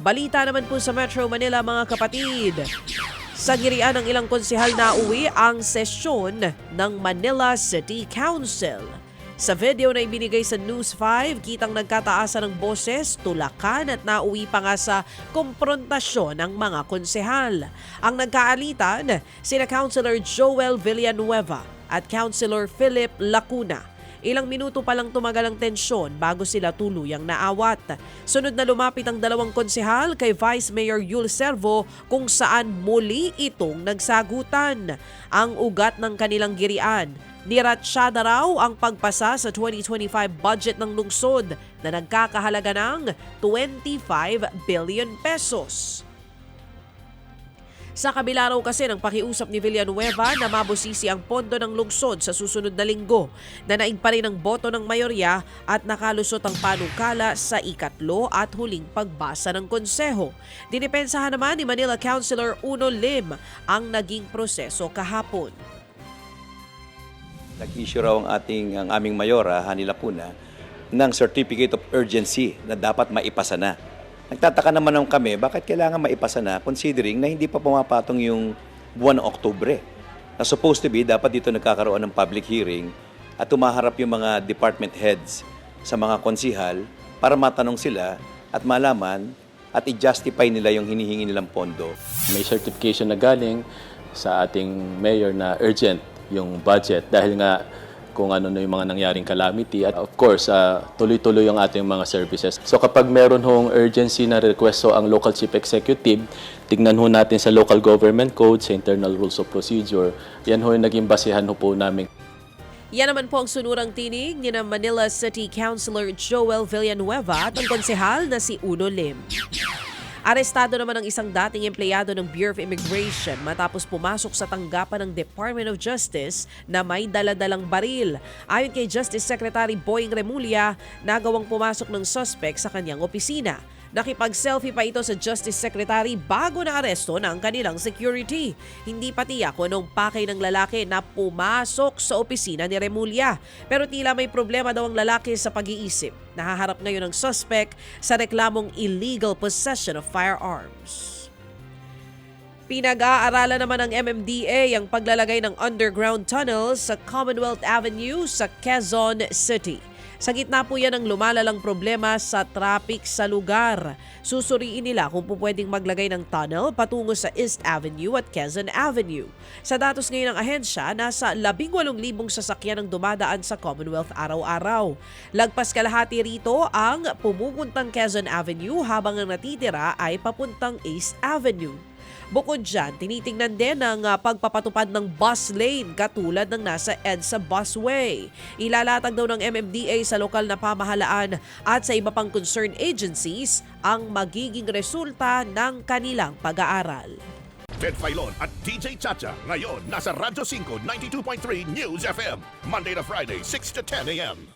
Balita naman po sa Metro Manila mga kapatid. Sa girian ng ilang konsehal na uwi ang sesyon ng Manila City Council. Sa video na ibinigay sa News 5, kitang nagkataasan ng boses, tulakan at nauwi pa nga sa komprontasyon ng mga konsehal. Ang nagkaalitan, sina Councilor Joel Villanueva at Councilor Philip Lacuna. Ilang minuto pa lang tumagal ang tensyon bago sila tuluyang naawat. Sunod na lumapit ang dalawang konsehal kay Vice Mayor Yul Servo kung saan muli itong nagsagutan. Ang ugat ng kanilang girian, niratsyada raw ang pagpasa sa 2025 budget ng lungsod na nagkakahalaga ng 25 billion pesos. Sa kabila raw kasi ng pakiusap ni Villanueva na mabusisi ang pondo ng lungsod sa susunod na linggo na naig pa rin ang boto ng mayorya at nakalusot ang panukala sa ikatlo at huling pagbasa ng konseho. Dinipensahan naman ni Manila Councilor Uno Lim ang naging proseso kahapon. Nag-issue raw ang ating ang aming mayora, Hani Lapuna, ng certificate of urgency na dapat maipasa na. Nagtataka naman naman kami, bakit kailangan maipasa na considering na hindi pa pumapatong yung buwan ng Oktubre. Na supposed to be, dapat dito nagkakaroon ng public hearing at tumaharap yung mga department heads sa mga konsihal para matanong sila at malaman at i-justify nila yung hinihingi nilang pondo. May certification na galing sa ating mayor na urgent yung budget dahil nga kung ano na yung mga nangyaring calamity at of course ah, tuloy-tuloy yung ating mga services. So kapag meron hong urgency na request so ang local chief executive, tignan ho natin sa local government code, sa internal rules of procedure, yan ho yung naging basehan ho po namin. Yan naman po ang sunurang tinig ni na Manila City Councilor Joel Villanueva at ang konsehal na si Uno Lim. Arestado naman ang isang dating empleyado ng Bureau of Immigration matapos pumasok sa tanggapan ng Department of Justice na may daladalang baril. Ayon kay Justice Secretary Boying Remulla, nagawang pumasok ng suspect sa kanyang opisina. Nakipag-selfie pa ito sa Justice Secretary bago na aresto ng kanilang security. Hindi pa tiyak kung anong pakay ng lalaki na pumasok sa opisina ni Remulla. Pero tila may problema daw ang lalaki sa pag-iisip. Nahaharap ngayon ang suspect sa reklamong illegal possession of firearms. Pinag-aaralan naman ng MMDA ang paglalagay ng underground tunnels sa Commonwealth Avenue sa Quezon City. Sa gitna po yan ng lumalalang problema sa traffic sa lugar. Susuriin nila kung po pwedeng maglagay ng tunnel patungo sa East Avenue at Quezon Avenue. Sa datos ngayon ng ahensya, nasa 18,000 sasakyan ang dumadaan sa Commonwealth araw-araw. Lagpas kalahati rito ang pumupuntang Quezon Avenue habang ang natitira ay papuntang East Avenue. Bukod dyan, tinitingnan din ang ah, pagpapatupad ng bus lane katulad ng nasa EDSA Busway. Ilalatag daw ng MMDA sa lokal na pamahalaan at sa iba pang concerned agencies ang magiging resulta ng kanilang pag-aaral. Ted Filon at DJ Chacha. Ngayon, nasa Radyo 5, 92.3 News FM. Monday to Friday, 6 to 10 a.m.